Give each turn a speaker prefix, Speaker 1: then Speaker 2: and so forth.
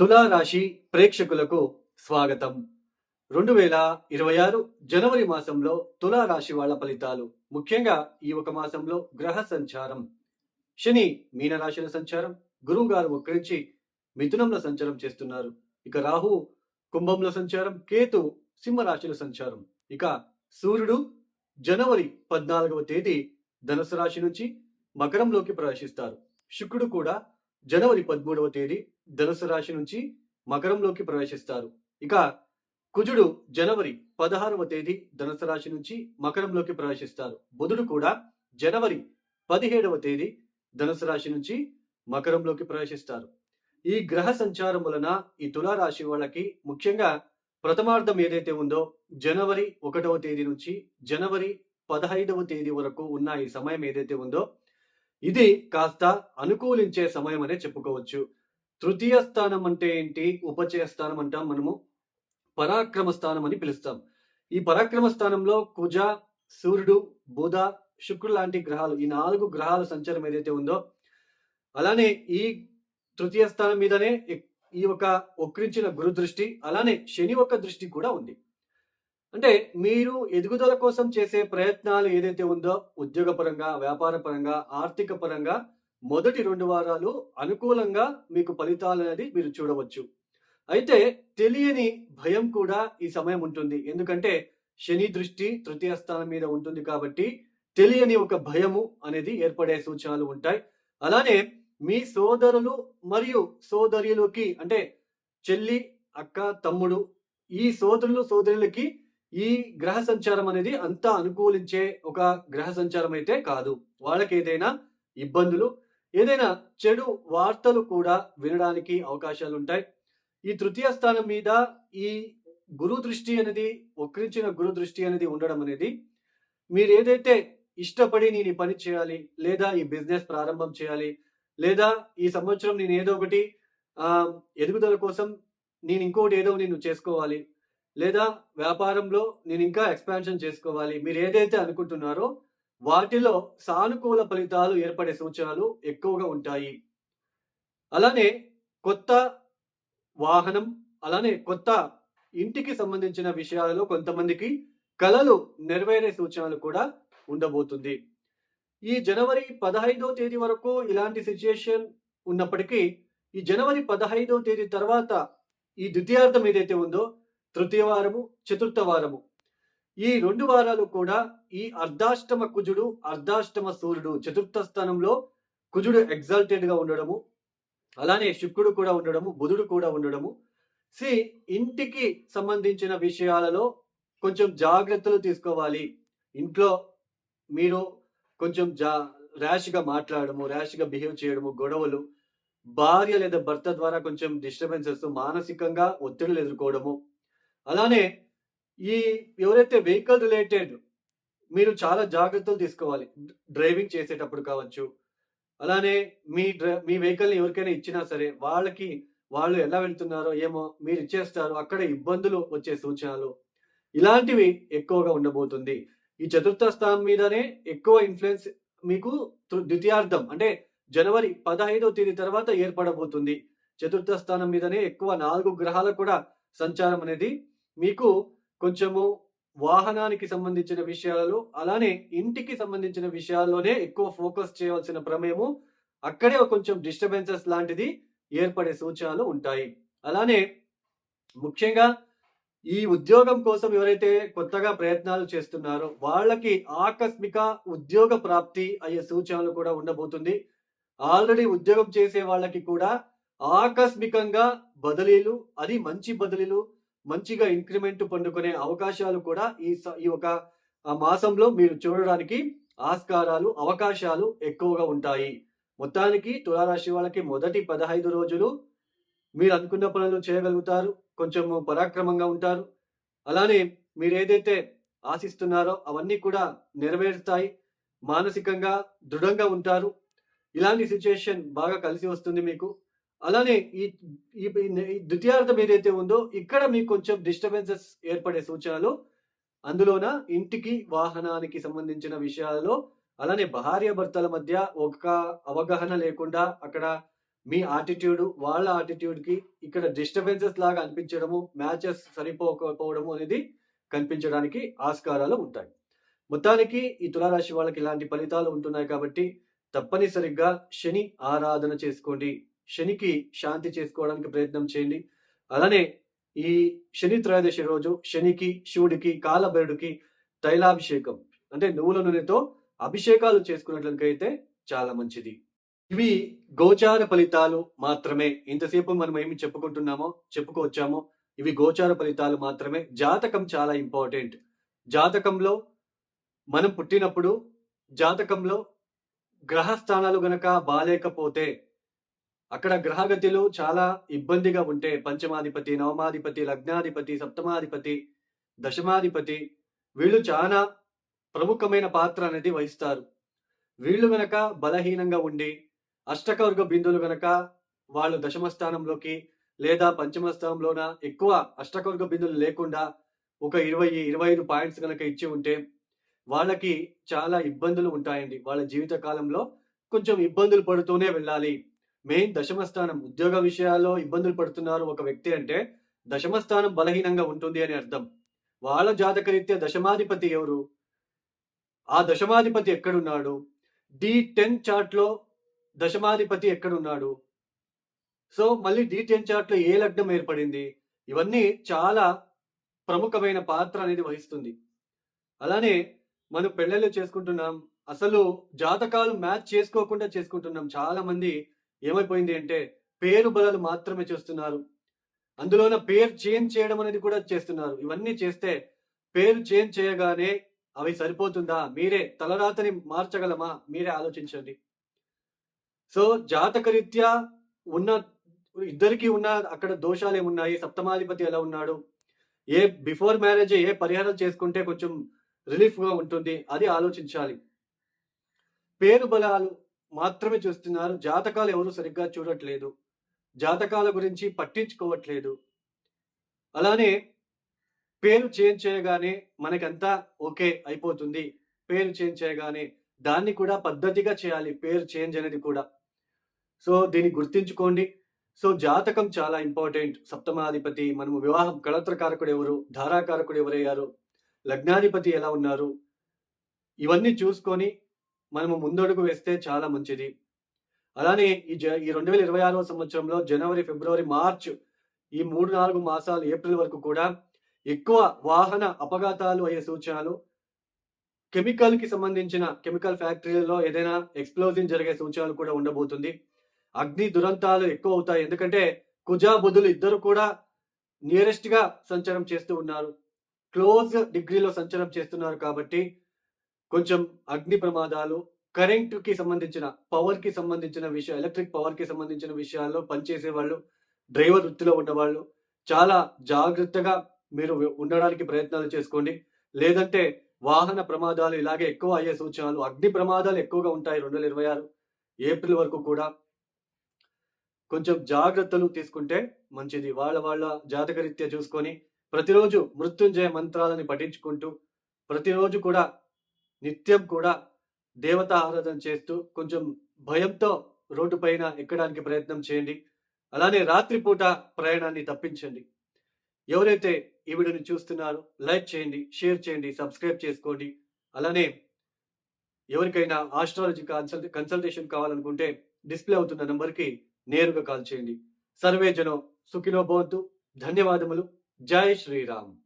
Speaker 1: తులారాశి ప్రేక్షకులకు స్వాగతం. రెండు వేల ఇరవై ఆరు జనవరి మాసంలో తులారాశి వాళ్ళ ఫలితాలు. ముఖ్యంగా ఈ ఒక మాసంలో గ్రహ సంచారం. శని మీనరాశుల సంచారం గురువు గారు వక్రించి మిథునంలో సంచారం చేస్తున్నారు. ఇక రాహు కుంభంలో సంచారం కేతు సింహరాశుల సంచారం. ఇక సూర్యుడు జనవరి పద్నాలుగవ తేదీ ధనుసు రాశి నుంచి మకరంలోకి ప్రవేశిస్తారు. శుక్రుడు కూడా జనవరి పదమూడవ తేదీ ధనుసు రాశి నుంచి మకరంలోకి ప్రవేశిస్తారు. ఇక కుజుడు జనవరి పదహారవ తేదీ ధనుసు రాశి నుంచి మకరంలోకి ప్రవేశిస్తారు. బుధుడు కూడా జనవరి పదిహేడవ తేదీ ధనుసు రాశి నుంచి మకరంలోకి ప్రవేశిస్తారు. ఈ గ్రహ సంచారం వలన ఈ తులారాశి వాళ్ళకి ముఖ్యంగా ప్రథమార్థం ఏదైతే ఉందో జనవరి ఒకటవ తేదీ నుంచి జనవరి పదహైదవ తేదీ వరకు ఉన్న ఈ సమయం ఏదైతే ఉందో ఇది కాస్త అనుకూలించే సమయం అనే చెప్పుకోవచ్చు. తృతీయ స్థానం అంటే ఏంటి? ఉపచయ స్థానం అంటాం మనము. పరాక్రమ స్థానం అని పిలుస్తాం. ఈ పరాక్రమ స్థానంలో కుజ సూర్యుడు బుధ శుక్రుడు లాంటి గ్రహాలు ఈ నాలుగు గ్రహాల సంచారం ఏదైతే ఉందో అలానే ఈ తృతీయ స్థానం మీదనే ఈ ఒక వక్రించిన గురు దృష్టి అలానే శని యొక్క దృష్టి కూడా ఉంది. అంటే మీరు ఎదుగుదల కోసం చేసే ప్రయత్నాలు ఏదైతే ఉందో ఉద్యోగపరంగా వ్యాపార పరంగా ఆర్థిక పరంగా మొదటి రెండు వారాలు అనుకూలంగా మీకు ఫలితాలు అనేది మీరు చూడవచ్చు. అయితే తెలియని భయం కూడా ఈ సమయం ఉంటుంది. ఎందుకంటే శని దృష్టి తృతీయ స్థానం మీద ఉంటుంది కాబట్టి తెలియని ఒక భయము అనేది ఏర్పడే సూచనలు ఉంటాయి. అలానే మీ సోదరులు మరియు సోదరులకి అంటే చెల్లి అక్క తమ్ముడు ఈ సోదరులు సోదరులకి ఈ గ్రహ సంచారం అనేది అంత అనుకూలించే ఒక గ్రహ సంచారం అయితే కాదు. వాళ్ళకి ఏదైనా ఇబ్బందులు ఏదైనా చెడు వార్తలు కూడా వినడానికి అవకాశాలు ఉంటాయి ఈ తృతీయ స్థానం మీద ఈ గురు దృష్టి అనేది వక్రించిన గురు దృష్టి అనేది ఉండడం అనేది మీరు ఏదైతే ఇష్టపడి నేను ఈ పని చేయాలి లేదా ఈ బిజినెస్ ప్రారంభం చేయాలి లేదా ఈ సంవత్సరం నేను ఏదో ఒకటి ఎదుగుదల కోసం నేను ఇంకోటి ఏదో నేను చేసుకోవాలి లేదా వ్యాపారంలో నేను ఇంకా ఎక్స్పాన్షన్ చేసుకోవాలి మీరు ఏదైతే అనుకుంటున్నారో వాటిలో సానుకూల ఫలితాలు ఏర్పడే సూచనలు ఎక్కువగా ఉంటాయి. అలానే కొత్త వాహనం అలానే కొత్త ఇంటికి సంబంధించిన విషయాలలో కొంతమందికి కళలు నెరవేరే సూచనలు కూడా ఉండబోతుంది. ఈ జనవరి పదహైదో తేదీ వరకు ఇలాంటి సిచ్యుయేషన్ ఉన్నప్పటికీ ఈ జనవరి పదహైదో తేదీ తర్వాత ఈ ద్వితీయార్థం ఏదైతే ఉందో తృతీయ వారము చతుర్థ వారము. ఈ రెండు వారాలు కూడా ఈ అర్ధాష్టమ కుజుడు అర్ధాష్టమ సూర్యుడు చతుర్థ స్థానంలో కుజుడు ఎగ్జాల్టెడ్గా ఉండడము అలానే శుక్రుడు కూడా ఉండడము బుధుడు కూడా ఉండడము. సి ఇంటికి సంబంధించిన విషయాలలో కొంచెం జాగ్రత్తలు తీసుకోవాలి. ఇంట్లో మీరు కొంచెం జా ర్యాష్గా మాట్లాడము ర్యాష్గా బిహేవ్ చేయడము గొడవలు భార్య లేదా భర్త ద్వారా కొంచెం డిస్టర్బెన్సెస్ మానసికంగా ఒత్తిడులు ఎదుర్కోవడము. అలానే ఈ ఎవరైతే వెహికల్ రిలేటెడ్ మీరు చాలా జాగ్రత్తలు తీసుకోవాలి. డ్రైవింగ్ చేసేటప్పుడు కావచ్చు. అలానే మీ డ్ర మీ వెహికల్ని ఎవరికైనా ఇచ్చినా సరే వాళ్ళకి వాళ్ళు ఎలా వెళ్తున్నారో ఏమో మీరు ఇచ్చేస్తారు. అక్కడ ఇబ్బందులు వచ్చే సూచనలు ఇలాంటివి ఎక్కువగా ఉండబోతుంది. ఈ చతుర్థ స్థానం మీదనే ఎక్కువ ఇన్ఫ్లుయెన్స్ మీకు ద్వితీయార్థం అంటే జనవరి పదహైదవ తేదీ తర్వాత ఏర్పడబోతుంది. చతుర్థ స్థానం మీదనే ఎక్కువ నాలుగు గ్రహాలకు కూడా సంచారం అనేది మీకు కొంచెము వాహనానికి సంబంధించిన విషయాలలో అలానే ఇంటికి సంబంధించిన విషయాల్లోనే ఎక్కువ ఫోకస్ చేయవలసిన ప్రమేయము అక్కడే కొంచెం డిస్టర్బెన్సెస్ లాంటిది ఏర్పడే సూచనలు ఉంటాయి. అలానే ముఖ్యంగా ఈ ఉద్యోగం కోసం ఎవరైతే కొత్తగా ప్రయత్నాలు చేస్తున్నారో వాళ్ళకి ఆకస్మిక ఉద్యోగ ప్రాప్తి అయ్యే సూచనలు కూడా ఉండబోతుంది. ఆల్రెడీ ఉద్యోగం చేసే వాళ్ళకి కూడా ఆకస్మికంగా బదిలీలు అది మంచి బదిలీలు మంచిగా ఇంక్రిమెంట్ పండుకునే అవకాశాలు కూడా ఈ స- ఈ ఒక మాసంలో మీరు చూడడానికి ఆస్కారాలు అవకాశాలు ఎక్కువగా ఉంటాయి. మొత్తానికి తులారాశి వాళ్ళకి మొదటి పదహైదు రోజులు మీరు అనుకున్న పనులు చేయగలుగుతారు కొంచెం పరాక్రమంగా ఉంటారు. అలానే మీరు ఏదైతే ఆశిస్తున్నారో అవన్నీ కూడా నెరవేరుతాయి మానసికంగా దృఢంగా ఉంటారు. ఇలాంటి సిచ్యుయేషన్ బాగా కలిసి వస్తుంది మీకు. అలానే ఈ ఈ ద్వితీయార్థం ఏదైతే ఉందో ఇక్కడ మీకు కొంచెం డిస్టర్బెన్సెస్ ఏర్పడే సూచనలు. అందులోన ఇంటికి వాహనానికి సంబంధించిన విషయాలలో అలానే భార్య భర్తల మధ్య ఒక అవగాహన లేకుండా అక్కడ మీ ఆటిట్యూడ్ వాళ్ళ ఆటిట్యూడ్కి ఇక్కడ డిస్టర్బెన్సెస్ లాగా అనిపించడము మ్యాచెస్ సరిపోకపోవడము అనేది కనిపించడానికి ఆస్కారాలు ఉంటాయి. మొత్తానికి ఈ తులారాశి వాళ్ళకి ఇలాంటి ఫలితాలు ఉంటున్నాయి కాబట్టి తప్పనిసరిగా శని ఆరాధన చేసుకోండి. శనికి శాంతి చేసుకోవడానికి ప్రయత్నం చేయండి. అలానే ఈ శని త్రయోదశి రోజు శనికి శివుడికి కాలభైరుడికి తైలాభిషేకం అంటే నువ్వుల నూనెతో అభిషేకాలు చేసుకున్నట్లయితే చాలా మంచిది. ఇవి గోచార ఫలితాలు మాత్రమే. ఇంతసేపు మనం ఏమి చెప్పుకుంటున్నామో చెప్పుకోవచ్చామో ఇవి గోచార ఫలితాలు మాత్రమే. జాతకం చాలా ఇంపార్టెంట్. జాతకంలో మనం పుట్టినప్పుడు జాతకంలో గ్రహస్థానాలు గనక బాగాలేకపోతే అక్కడ గ్రహగతిలో చాలా ఇబ్బందిగా ఉంటే పంచమాధిపతి నవమాధిపతి లగ్నాధిపతి సప్తమాధిపతి దశమాధిపతి వీళ్ళు చాలా ప్రముఖమైన పాత్ర అనేది వహిస్తారు. వీళ్ళు గనక బలహీనంగా ఉండి అష్టకవర్గ బిందువులు గనక వాళ్ళు దశమ స్థానంలోకి లేదా పంచమ స్థానంలోన ఎక్కువ అష్టకవర్గ బిందువులు లేకుండా ఒక ఇరవై ఇరవై ఐదు పాయింట్స్ కనుక ఇచ్చి ఉంటే వాళ్ళకి చాలా ఇబ్బందులు ఉంటాయండి. వాళ్ళ జీవిత కాలంలో కొంచెం ఇబ్బందులు పడుతూనే వెళ్ళాలి. మెయిన్ దశమ స్థానం ఉద్యోగ విషయాల్లో ఇబ్బందులు పడుతున్నారు ఒక వ్యక్తి అంటే దశమ స్థానం బలహీనంగా ఉంటుంది అని అర్థం. వాళ్ళ జాతకరీత్యా దశమాధిపతి ఎవరు? ఆ దశమాధిపతి ఎక్కడున్నాడు? డి టెన్ చార్ట్లో దశమాధిపతి ఎక్కడున్నాడు? సో మళ్ళీ డి టెన్ చార్ట్లో ఏ లగ్నం ఏర్పడింది? ఇవన్నీ చాలా ప్రముఖమైన పాత్ర అనేది వహిస్తుంది. అలానే మనం పెళ్ళిళ్ళు చేసుకుంటున్నాం. అసలు జాతకాలు మ్యాచ్ చేసుకోకుండా చేసుకుంటున్నాం. చాలా మంది ఏమైపోయింది అంటే పేరు బలాలు మాత్రమే చేస్తున్నారు. అందులోన పేరు చేంజ్ చేయడం అనేది కూడా చేస్తున్నారు. ఇవన్నీ చేస్తే పేరు చేంజ్ చేయగానే అవి సరిపోతుందా? మీరే తలరాతని మార్చగలమా? మీరే ఆలోచించండి. సో జాతకరీత్యా ఉన్న ఇద్దరికి ఉన్న అక్కడ దోషాలు ఏమున్నాయి? సప్తమాధిపతి ఎలా ఉన్నాడు? ఏ బిఫోర్ మ్యారేజ్ ఏ పరిహారం చేసుకుంటే కొంచెం రిలీఫ్గా ఉంటుంది? అది ఆలోచించాలి. పేరు బలాలు మాత్రమే చూస్తున్నారు. జాతకాలు ఎవరు సరిగ్గా చూడట్లేదు. జాతకాల గురించి పట్టించుకోవట్లేదు. అలానే పేరు చేంజ్ చేయగానే మనకంతా ఓకే అయిపోతుంది. పేరు చేంజ్ చేయగానే దాన్ని కూడా పద్ధతిగా చేయాలి. పేరు చేంజ్ అనేది కూడా. సో దీన్ని గుర్తించుకోండి. సో జాతకం చాలా ఇంపార్టెంట్. సప్తమాధిపతి మనము వివాహం కళత్రకారకుడు ఎవరు? ధారాకారకుడు ఎవరయ్యారు? లగ్నాధిపతి ఎలా ఉన్నారు? ఇవన్నీ చూసుకొని మనము ముందడుగు వేస్తే చాలా మంచిది. అలానే ఈ జ ఈ రెండు వేల ఇరవై ఆరవ సంవత్సరంలో జనవరి ఫిబ్రవరి మార్చ్ ఈ మూడు నాలుగు మాసాలు ఏప్రిల్ వరకు కూడా ఎక్కువ వాహన అపఘాతాలు అయ్యే సూచనలు కెమికల్కి సంబంధించిన కెమికల్ ఫ్యాక్టరీలలో ఏదైనా ఎక్స్ప్లోజన్ జరిగే సూచనలు కూడా ఉండబోతుంది. అగ్ని దురంతాలు ఎక్కువ అవుతాయి. ఎందుకంటే కుజా బుధులు ఇద్దరు కూడా నియరెస్ట్గా సంచారం చేస్తూ ఉన్నారు. క్లోజ్ డిగ్రీలో సంచారం చేస్తున్నారు కాబట్టి కొంచెం అగ్ని ప్రమాదాలు కరెంట్కి సంబంధించిన పవర్కి సంబంధించిన విషయం ఎలక్ట్రిక్ పవర్కి సంబంధించిన విషయాల్లో పనిచేసే వాళ్ళు డ్రైవర్ వృత్తిలో ఉన్నవాళ్ళు చాలా జాగ్రత్తగా మీరు ఉండడానికి ప్రయత్నాలు చేసుకోండి. లేదంటే వాహన ప్రమాదాలు ఇలాగే ఎక్కువ అయ్యే సూచనలు అగ్ని ప్రమాదాలు ఎక్కువగా ఉంటాయి రెండు వేల ఇరవై ఆరు ఏప్రిల్ వరకు కూడా. కొంచెం జాగ్రత్తలు తీసుకుంటే మంచిది. వాళ్ళ వాళ్ళ జాతకరీత్యా చూసుకొని ప్రతిరోజు మృత్యుంజయ మంత్రాలని పఠించుకుంటూ ప్రతిరోజు కూడా నిత్యం కూడా దేవత ఆరాధన చేస్తూ కొంచెం భయంతో రోడ్డు పైన ఎక్కడానికి ప్రయత్నం చేయండి. అలానే రాత్రిపూట ప్రయాణాన్ని తప్పించండి. ఎవరైతే ఈ వీడియోని చూస్తున్నారో లైక్ చేయండి షేర్ చేయండి సబ్స్క్రైబ్ చేసుకోండి. అలానే ఎవరికైనా ఆస్ట్రాలజీ కన్సల్ట్ కన్సల్టేషన్ కావాలనుకుంటే డిస్ప్లే అవుతున్న నెంబర్కి నేరుగా కాల్ చేయండి. సర్వే జనం సుఖినో భవంతు. ధన్యవాదములు. జై శ్రీరామ్.